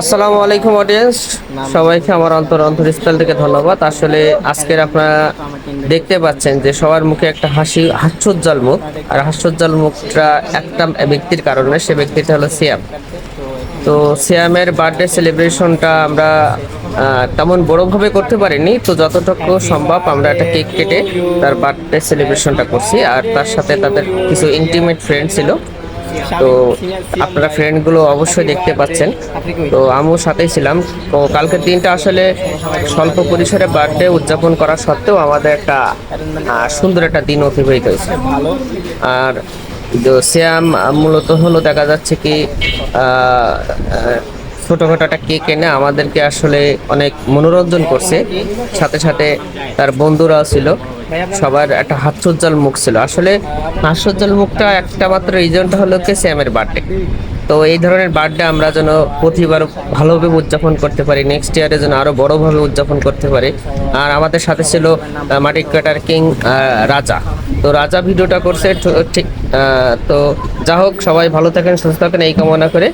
আসসালামু আলাইকুম অডিয়েন্স সবাইকে আমার অন্তর অন্তরস্থল থেকে ধন্যবাদ। আসলে আজকের আপনারা দেখতে পাচ্ছেন যে সবার মুখে একটা হাসি হাস্যোজ্জ্বল মুখ। আর হাস্যোজ্জ্বল মুখটা একটা ব্যক্তির কারণে সে ব্যক্তিটা হলো সিয়াম। তো সিয়ামের বার্থডে সেলিব্রেশনটা আমরা তেমন বড়ভাবে করতে পারিনি। তো যতটুকু সম্ভব আমরা একটা কেক কেটে তার বার্থডে সেলিব্রেশনটা করছি। আর তার সাথে তাদের কিছু ইন্টিমেট ফ্রেন্ড ছিল। তো আপনারা ফ্রেন্ডগুলো অবশ্যই দেখতে পাচ্ছেন। তো আমিও সাথেই ছিলাম। তো কালকের দিনটা আসলে স্বল্প পরিসরে বার্থডে উদযাপন করা সত্ত্বেও আমাদের একটা সুন্দর একটা দিন অতিবাহিত হয়েছে। আর শ্যাম মূলত হলো দেখা যাচ্ছে কি আহ, একটা কেক এনে আমাদেরকে আসলে অনেক মনোরঞ্জন করছে। সাথে সাথে তার বন্ধুরাও ছিল। সবার একটা হাস্যোজ্জ্বল মুখ ছিল। আসলে হাস্যোজ্জ্বল মুখটা একটা মাত্র রিজনটা হলো কি শ্যামের বার্থডে তো এই ধরনের বার্থডে আমরা যেন প্রতিবার ভালোভাবে উদযাপন করতে পারি নেক্সট ইয়ারে যেন আরও বড়ভাবে উদযাপন করতে পারি। আর আমাদের সাথে ছিল আহ, মাটি কাটার কিং রাজা। তো রাজা ভিডিওটা করছে ঠিক তো যা হোক সবাই ভালো থাকেন সুস্থ থাকেন এই কামনা করে